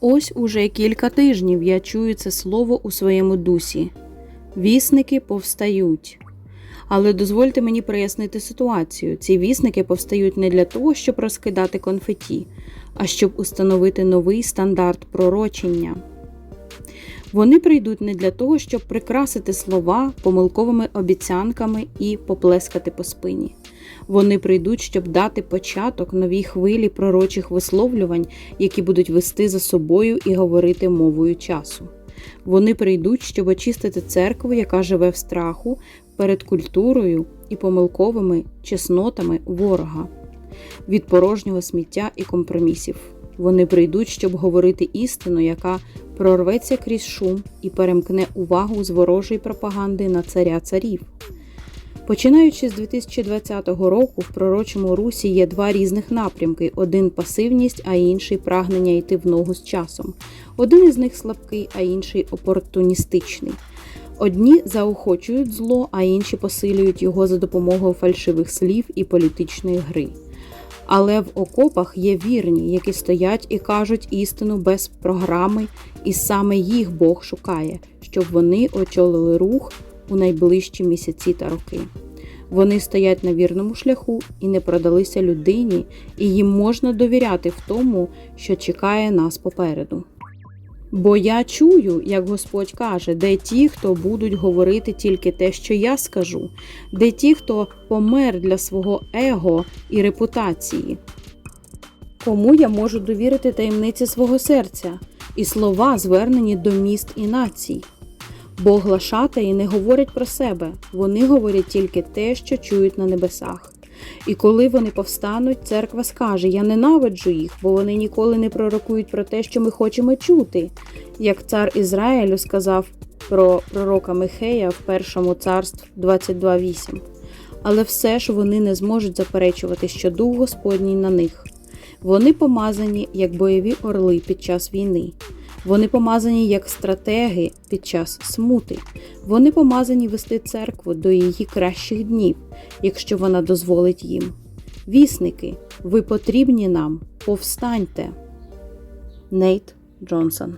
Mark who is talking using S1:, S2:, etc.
S1: Ось уже кілька тижнів я чую це слово у своєму дусі. Вісники повстають. Але дозвольте мені прояснити ситуацію. Ці вісники повстають не для того, щоб розкидати конфеті, а щоб установити новий стандарт пророчення. Вони прийдуть не для того, щоб прикрасити слова помилковими обіцянками і поплескати по спині. Вони прийдуть, щоб дати початок новій хвилі пророчих висловлювань, які будуть вести за собою і говорити мовою часу. Вони прийдуть, щоб очистити церкву, яка живе в страху перед культурою і помилковими чеснотами ворога, від порожнього сміття і компромісів. Вони прийдуть, щоб говорити істину, яка прорветься крізь шум і перемкне увагу з ворожої пропаганди на царя царів. Починаючи з 2020 року, в пророчому русі є два різних напрямки: один пасивність, а інший прагнення йти в ногу з часом. Один із них слабкий, а інший опортуністичний. Одні заохочують зло, а інші посилюють його за допомогою фальшивих слів і політичної гри. Але в окопах є вірні, які стоять і кажуть істину без програми, і саме їх Бог шукає, щоб вони очолили рух у найближчі місяці та роки. Вони стоять на вірному шляху і не продалися людині, і їм можна довіряти в тому, що чекає нас попереду. Бо я чую, як Господь каже, де ті, хто будуть говорити тільки те, що я скажу, де ті, хто помер для свого его і репутації. Кому я можу довірити таємниці свого серця і слова, звернені до міст і націй. Бо глашатаї не говорять про себе, вони говорять тільки те, що чують на небесах. І коли вони повстануть, церква скаже: Я ненавиджу їх, бо вони ніколи не пророкують про те, що ми хочемо чути. Як цар Ізраїлю сказав про пророка Михея в першому царств 22.8. Але все ж вони не зможуть заперечувати, що дух Господній на них. Вони помазані як бойові орли під час війни. Вони помазані як стратеги під час смути. Вони помазані вести церкву до її кращих днів, якщо вона дозволить їм. Вісники, ви потрібні нам, повстаньте. Нейт Джонсон